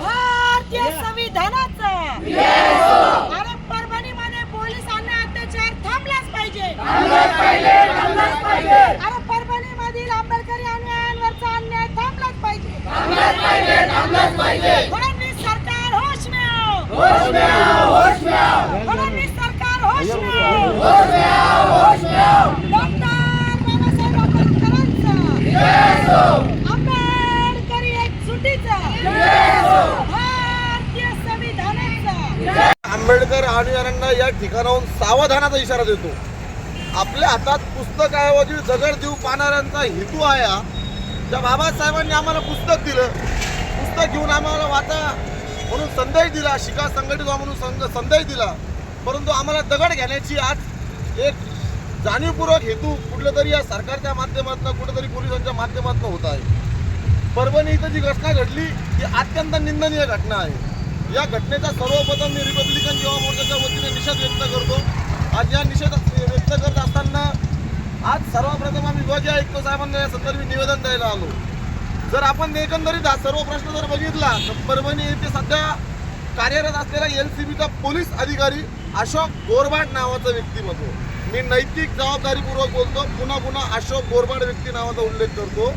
भारतीय संविधानाचा. आणि परभणीमध्ये पोलिसांना अत्याचार थांबलाच पाहिजे. आणि परभणीमधील आंबेडकरी अनुयायांवरचा अन्याय थांबलाच पाहिजे. फडणवीस सरकार होश में आओ फडणवीस सरकार होश में आओ डॉक्टर बाबासाहेब आंबेडकरांचा आंबेडकरी एकजुटीचा भारतीय संविधानाचा आंबेडकर अनुयायांना या ठिकाणाहून सावधानाचा इशारा देतो. आपल्या हातात पुस्तकाऐवजी दगड देऊ पाहणाऱ्यांचा हेतू आहे हा. त्या बाबासाहेबांनी आम्हाला पुस्तक दिलं. पुस्तक घेऊन आम्हाला वाचा म्हणून संदेश दिला शिका संघटित व्हा म्हणून संग संदेश दिला. परंतु आम्हाला दगड घेण्याची आज एक जाणीवपूर्वक हेतू कुठल्या तरी या सरकारच्या माध्यमातून कुठेतरी पोलिसांच्या माध्यमातून होत आहे. परभणी इथं जी घटना घडली ही अत्यंत निंदनीय घटना आहे. या घटनेचा सर्वप्रथम मी रिपब्लिकन युवा मोर्चाच्या वतीने निषेध व्यक्त करतो. आज या निषेध व्यक्त करत असताना आज सर्वप्रथम आम्ही विभागीय आयुक्त साहेबांना या संदर्भी निवेदन द्यायला आलो. जर आपण एकंदरीत हा सर्व प्रश्न जर बघितला तर परभणी येथे सध्या कार्यरत असलेला एल सी बीचा पोलीस अधिकारी अशोक गोरबाट नावाचं व्यक्तिमत्व मी नैतिक जबाबदारीपूर्वक बोलतो पुन्हा पुन्हा अशोक गोरबाड व्यक्ती नावाचा उल्लेख करतो.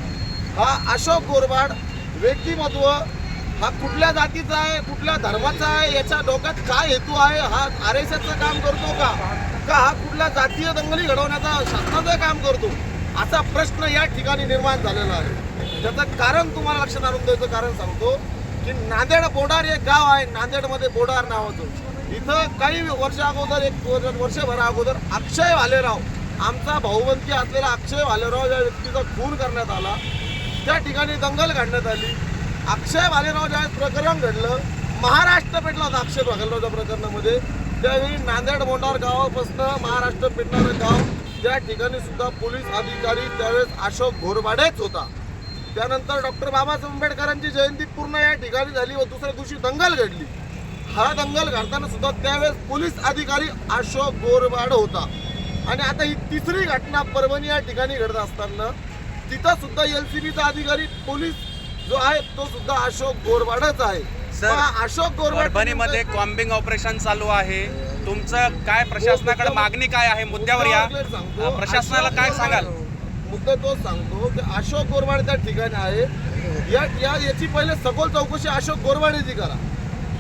हा अशोक गोरबाड व्यक्तिमत्व हा कुठल्या जातीचा आहे कुठल्या धर्माचा आहे याच्या डोक्यात काय हेतू आहे हा आर एस एसचं काम करतो का? का हा कुठल्या जातीय दंगली घडवण्याचा शासनाचं काम करतो? असा प्रश्न या ठिकाणी निर्माण झालेला आहे. त्याचं कारण तुम्हाला लक्षात आणून द्यायचं कारण सांगतो की नांदेड बोडार एक गाव आहे नांदेडमध्ये बोडार नावाचं. इथं काही वर्ष अगोदर एक वर्ष- वर्षभर अगोदर अक्षय भालेराव आमचा भाऊबंदी असलेला अक्षय भालेराव या व्यक्तीचा खून करण्यात आला. त्या ठिकाणी दंगल काढण्यात आली. अक्षय भालेराव ज्यावेळेस प्रकरण घडलं महाराष्ट्र पेटला होता अक्षय भालेरावच्या प्रकरणामध्ये. त्यावेळी नांदेड मोंडार गावापासनं महाराष्ट्र पेटणारं गाव त्या ठिकाणी सुद्धा पोलीस अधिकारी त्यावेळेस अशोक घोरबाडेच होता. त्यानंतर डॉक्टर बाबासाहेब आंबेडकरांची जयंती पूर्ण या ठिकाणी झाली व दुसऱ्या दिवशी दंगल घडली. हा दंगल घडताना सुद्धा त्यावेळेस पोलीस अधिकारी अशोक गोरबाड होता. आणि आता ही तिसरी घटना परभणी या ठिकाणी घडत असताना तिथं सुद्धा एल सी बीचा अधिकारी पोलीस जो आहे तो सुद्धा अशोक गोरबाडच आहे. सर, अशोक परभणीमध्ये कॉम्बिंग ऑपरेशन चालू आहे. तुमचं काय प्रशासनाकडे मागणी काय आहे? मुद्द्यावर या. मुद्दा सांगतो. अ, प्रशासनाला काय सांगाल? गोरवाड- मुद्दा तोच सांगतो की अशोक गोरवाड त्या ठिकाणी आहे. या या याची पहिले सखोल चौकशी अशोक गोरवाडेची करा.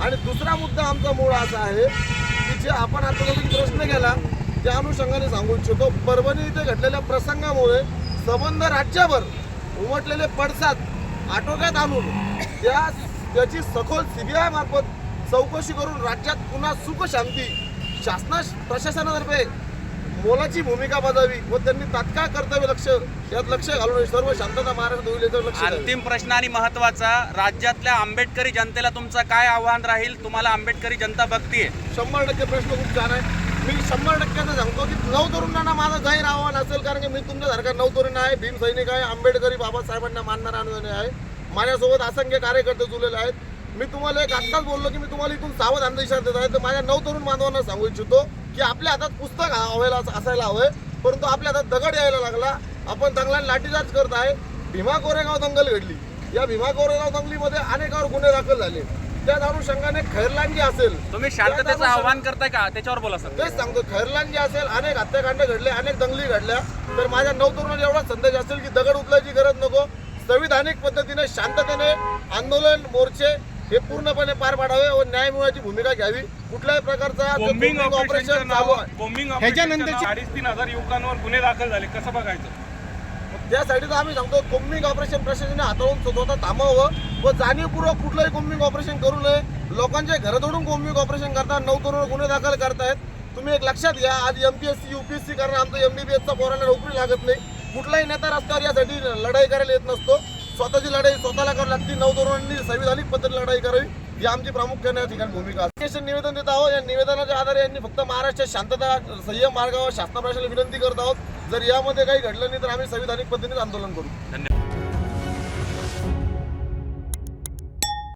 आणि दुसरा मुद्दा आमचा मूळ असा आहे की जे आपण आता जो प्रश्न केला त्या अनुषंगाने सांगू इच्छितो परभणी इथे घडलेल्या प्रसंगामुळे संबंध राज्यभर उमटलेले पडसाद आटोक्यात आणून त्या त्याची सखोल सीबीआय मार्फत चौकशी करून राज्यात पुन्हा सुख शांती शासना प्रशासनातर्फे मोलाची भूमिका बजावी व त्यांनी तात्काळ कर्तव्य लक्ष यात लक्ष घालून सर्व शांतता महाराष्ट्रात होईल याच्यावर लक्ष द्यावे. अंतिम प्रश्न आणि महत्त्वाचा राज्यातल्या आंबेडकरी जनतेला तुमचं काय आव्हान राहील? तुम्हाला आंबेडकरी जनता बघतीये. शंभर टक्के प्रश्न खूप छान आहे. मी शंभर टक्क्याचं सांगतो की नऊ तरुणांना माझं जाहीर आव्हान असेल कारण की मी तुमच्यासारखा नऊ तरुण आहे भीम सैनिक आहे आंबेडकरी बाबासाहेबांना मानणारा अनुयायी आहे. माझ्यासोबत असंख्य कार्यकर्ते जुळलेले आहेत. मी तुम्हाला एक आत्ताच बोललो की मी तुम्हाला इथून सावध अंधविश्वास देत आहे. तर माझ्या नऊ तरुण बांधवांना सांगू इच्छितो की आपल्या हातात पुस्तक हवेला असायला हवं परंतु आपल्या हातात दगड यायला लागला. आपण दंगलांना लाठीचार्ज करत आहे. भीमा कोरेगाव दंगल घडली. या भीमा कोरेगाव दंगलीमध्ये अनेकावर गुन्हे दाखल झाले. त्याच अनुषंगाने खैरलांजी असेल. तुम्ही शांततेचं आव्हान करताय का? त्याच्यावर बोला सर. तेच सांगतो खैरलान जे असेल अनेक हत्याकांड घडले अनेक दंगली घडल्या. तर माझ्या नऊ तरुणांना एवढा संदेश असेल की दगड उचलायची गरज नको. संविधानिक पद्धतीने शांततेने आंदोलन मोर्चे हे पूर्णपणे पार पाडावे व न्याय मिळवायची भूमिका घ्यावी. कुठल्याही प्रकारचा operation चालू आहे. बॉम्बिंग ह्याच्यानंतरची- ऑपरेशनच्या अडीच तीन हजार युवकांवर गुन्हे दाखल झाले. कसं बघायचं? त्यासाठी तर आम्ही सांगतो कोम्बिंग ऑपरेशन प्रशासनाने हाताळून स्वतः थांबवावं व जाणीवपूर्वक कुठलंही कोम्बिंग ऑपरेशन करू नये. लोकांच्या घरं तोडून कोम्बिंग ऑपरेशन करतात नऊ तरुण गुन्हे दाखल करतायत. तुम्ही एक लक्षात घ्या आज M P S C U P S C कारण आमचं एम बी बी एसचा पोराला नोकरी लागत नाही. कुठलाही नेता रस्त्यावर यासाठी लढाई करायला येत नसतो. स्वतःची लढाई स्वतःला करावी लागते. नऊ तरुणांनी संविधानिक पद्धतीने लढाई करावी. ही आमची प्रामुख्याने या ठिकाणी भूमिका असते निवेदन देत आहोत. या निवेदनाच्या आधारे यांनी फक्त महाराष्ट्रात शांतता संयम मार्गावर शासन प्रशासनाला विनंती करत आहोत. जर यामध्ये काही घडलं नाही तर आम्ही संविधानिक पद्धतीने आंदोलन करू. धन्यवाद.